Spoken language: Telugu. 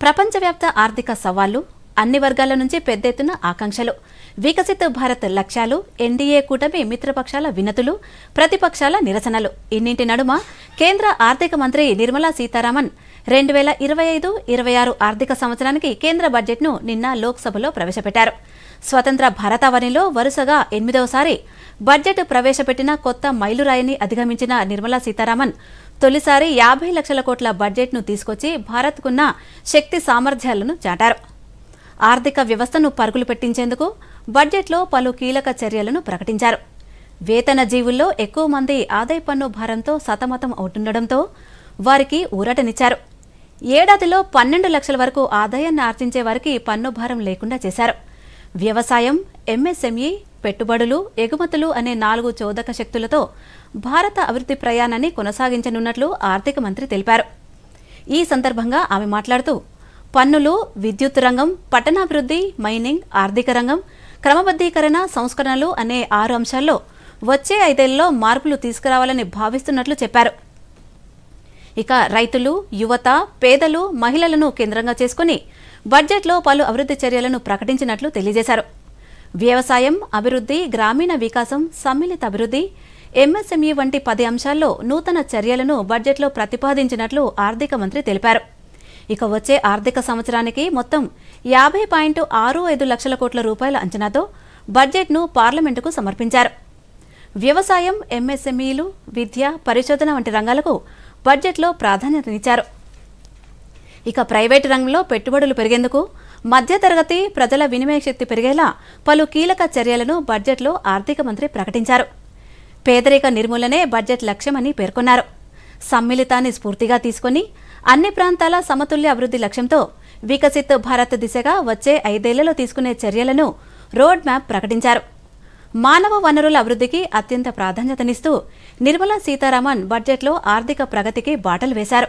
ప్రపంచవ్యాప్త ఆర్థిక సవాళ్ళు అన్ని వర్గాల నుంచి పెద్ద ఎత్తున ఆకాంక్షలు. వికసిత భారత్ లక్ష్యాలు ఎన్డీఏ కూటమి మిత్రపక్షాల వినతులు ప్రతిపక్షాల నిరసనలు. ఇన్నింటి నడుమ కేంద్ర ఆర్థిక మంత్రి నిర్మలా సీతారామన్ రెండు వేల ఇరవై ఐదు ఇరవై ఆరు ఆర్థిక సంవత్సరానికి కేంద్ర బడ్జెట్ను నిన్న లోక్సభలో ప్రవేశపెట్టారు. స్వతంత్ర భారతావనిలో వరుసగా ఎనిమిదవసారి బడ్జెట్ ప్రవేశపెట్టిన కొత్త మైలురాయిని అధిగమించిన నిర్మలా సీతారామన్ తొలిసారి యాభై లక్షల కోట్ల బడ్జెట్ను తీసుకొచ్చి భారత్కున్న శక్తి సామర్థ్యాలను చాటారు. ఆర్థిక వ్యవస్థను పరుగులు పెట్టించేందుకు బడ్జెట్లో పలు కీలక చర్యలను ప్రకటించారు. వేతన జీవుల్లో ఎక్కువ మంది ఆదాయ పన్ను భారంతో సతమతం అవుతుండడంతో వారికి ఊరటనిచ్చారు. ఏడాదిలో పన్నెండు లక్షల వరకు ఆదాయాన్ని ఆర్జించే వారికి పన్ను భారం లేకుండా చేశారు. వ్యవసాయం ఎంఎస్ఎంఈ పెట్టుబడులు ఎగుమతులు అనే నాలుగు చోదక శక్తులతో భారత అభివృద్ధి ప్రయాణాన్ని కొనసాగించనున్నట్లు ఆర్థిక మంత్రి తెలిపారు. ఈ సందర్భంగా ఆమె మాట్లాడుతూ పన్నులు విద్యుత్ రంగం పట్టణాభివృద్ధి మైనింగ్ ఆర్థిక రంగం క్రమబద్ధీకరణ సంస్కరణలు అనే ఆరు అంశాల్లో వచ్చే ఐదేళ్ళలో మార్పులు తీసుకురావాలని భావిస్తున్నట్లు చెప్పారు. ఇక రైతులు యువత పేదలు మహిళలను కేంద్రంగా చేసుకుని బడ్జెట్లో పలు అభివృద్ధి చర్యలను ప్రకటించినట్లు తెలియజేశారు. వ్యవసాయం అభివృద్ధి గ్రామీణ వికాసం సమ్మిళిత అభివృద్ధి ఎంఎస్ఎంఈ వంటి పది అంశాల్లో నూతన చర్యలను బడ్జెట్లో ప్రతిపాదించినట్లు ఆర్థిక మంత్రి తెలిపారు. ఇక వచ్చే ఆర్థిక సంవత్సరానికి మొత్తం యాభై పాయింట్ ఆరు ఐదు లక్షల కోట్ల రూపాయల అంచనాతో బడ్జెట్ను పార్లమెంటుకు సమర్పించారు. వ్యవసాయం ఎంఎస్ఎంఈలు విద్య పరిశోధన వంటి రంగాలకు బడ్జెట్లో ప్రాధాన్యతనిచ్చారు. ఇక ప్రైవేటు రంగంలో పెట్టుబడులు పెరిగేందుకు మధ్యతరగతి ప్రజల వినిమయ శక్తి పెరిగేలా పలు కీలక చర్యలను బడ్జెట్లో ఆర్థిక మంత్రి ప్రకటించారు. పేదరిక నిర్మూలనే బడ్జెట్ లక్ష్యమని పేర్కొన్నారు. సమ్మిళితాన్ని స్ఫూర్తిగా తీసుకొని అన్ని ప్రాంతాల సమతుల్య అభివృద్ధి లక్ష్యంతో వికసిత్ భారత్ దిశగా వచ్చే ఐదేళ్ళలో తీసుకునే చర్యలను రోడ్ మ్యాప్ ప్రకటించారు. మానవ వనరుల అభివృద్ధికి అత్యంత ప్రాధాన్యతనిస్తూ నిర్మలా సీతారామన్ బడ్జెట్లో ఆర్థిక ప్రగతికి బాటలు వేశారు.